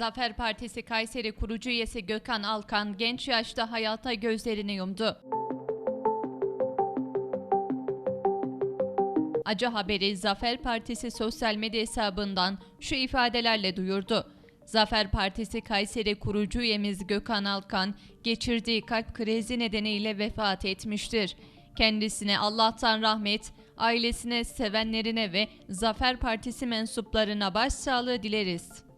Zafer Partisi Kayseri kurucu üyesi Gökhan Alkan genç yaşta hayata gözlerini yumdu. Acı haberi Zafer Partisi sosyal medya hesabından şu ifadelerle duyurdu. Zafer Partisi Kayseri kurucu üyemiz Gökhan Alkan geçirdiği kalp krizi nedeniyle vefat etmiştir. Kendisine Allah'tan rahmet, ailesine, sevenlerine ve Zafer Partisi mensuplarına başsağlığı dileriz.